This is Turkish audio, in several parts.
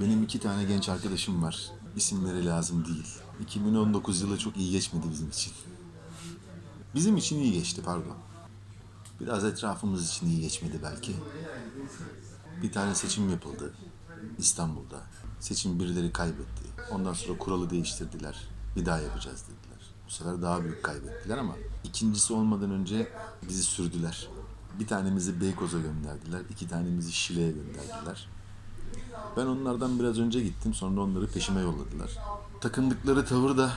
Benim iki tane genç arkadaşım var. İsimleri lazım değil. 2019 yılı çok iyi geçmedi bizim için. Bizim için iyi geçti pardon. Biraz etrafımız için iyi geçmedi belki. Bir tane seçim yapıldı İstanbul'da. Seçim birileri kaybetti. Ondan sonra kuralı değiştirdiler. Bir daha yapacağız dediler. Bu sefer daha büyük kaybettiler ama ikincisi olmadan önce bizi sürdüler. Bir tanemizi Beykoz'a gönderdiler. iki tanemizi Şile'ye gönderdiler. Ben onlardan biraz önce gittim. Sonra onları peşime yolladılar. Takındıkları tavır da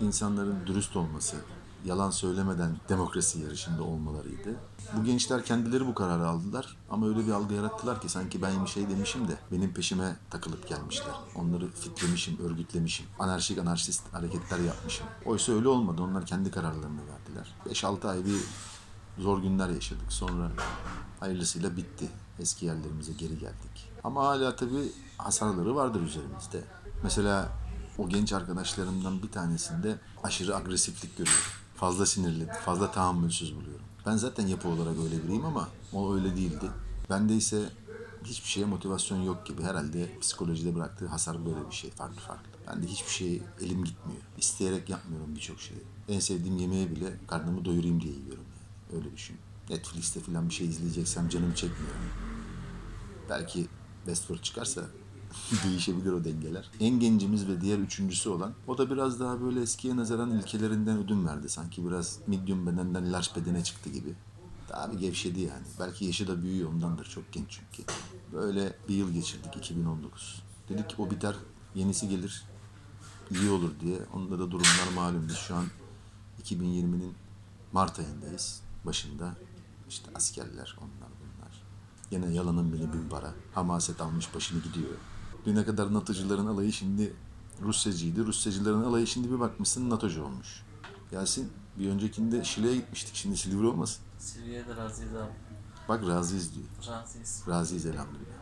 insanların dürüst olması, yalan söylemeden demokrasi yarışında olmalarıydı. Bu gençler kendileri bu kararı aldılar ama öyle bir algı yarattılar ki sanki ben bir şey demişim de benim peşime takılıp gelmişler. Onları fitlemişim, örgütlemişim, anarşik anarşist hareketler yapmışım. Oysa öyle olmadı. Onlar kendi kararlarını verdiler. 5-6 ay bir zor günler yaşadık. Sonra hayırlısıyla bitti. Eski yerlerimize geri geldik. Ama hala tabii hasarları vardır üzerimizde. Mesela o genç arkadaşlarımdan bir tanesinde aşırı agresiflik görüyorum. Fazla sinirli, fazla tahammülsüz buluyorum. Ben zaten yapı olarak öyle biriyim ama o öyle değildi. Bende ise hiçbir şeye motivasyon yok gibi. Herhalde psikolojide bıraktığı hasar böyle bir şey. Farklı farklı. Ben de hiçbir şey elim gitmiyor. İsteyerek yapmıyorum birçok şeyi. En sevdiğim yemeği bile karnımı doyurayım diye yiyorum. Öyle düşün. Netflix'te falan bir şey izleyeceksem canım çekmiyor. Belki Westworld çıkarsa değişebilir o dengeler. En gencimiz ve diğer üçüncüsü olan o da biraz daha böyle eskiye nazaran ilkelerinden ödün verdi. Sanki biraz medium bedenden large bedene çıktı gibi. Daha bir gevşedi yani. Belki yaşı da büyüyor ondandır çok genç çünkü. Böyle bir yıl geçirdik 2019. Dedik o biter yenisi gelir iyi olur diye. Onda da durumlar malum. Biz şu an 2020'nin Mart ayındayız. Başında işte askerler onlar bunlar. Yine yalanın beni bin para. Hamaset almış başını gidiyor. Düne kadar NATO'cuların alayı şimdi Rusyacıydı. Rusyacıların alayı şimdi bir bakmışsın NATO'cu olmuş. Yasin bir öncekinde Şile'ye gitmiştik. Şimdi Silivri olmasın. Silviye de razıyız abi. Bak razıyız diyor. Razıyız. Razıyız elhamdülillah.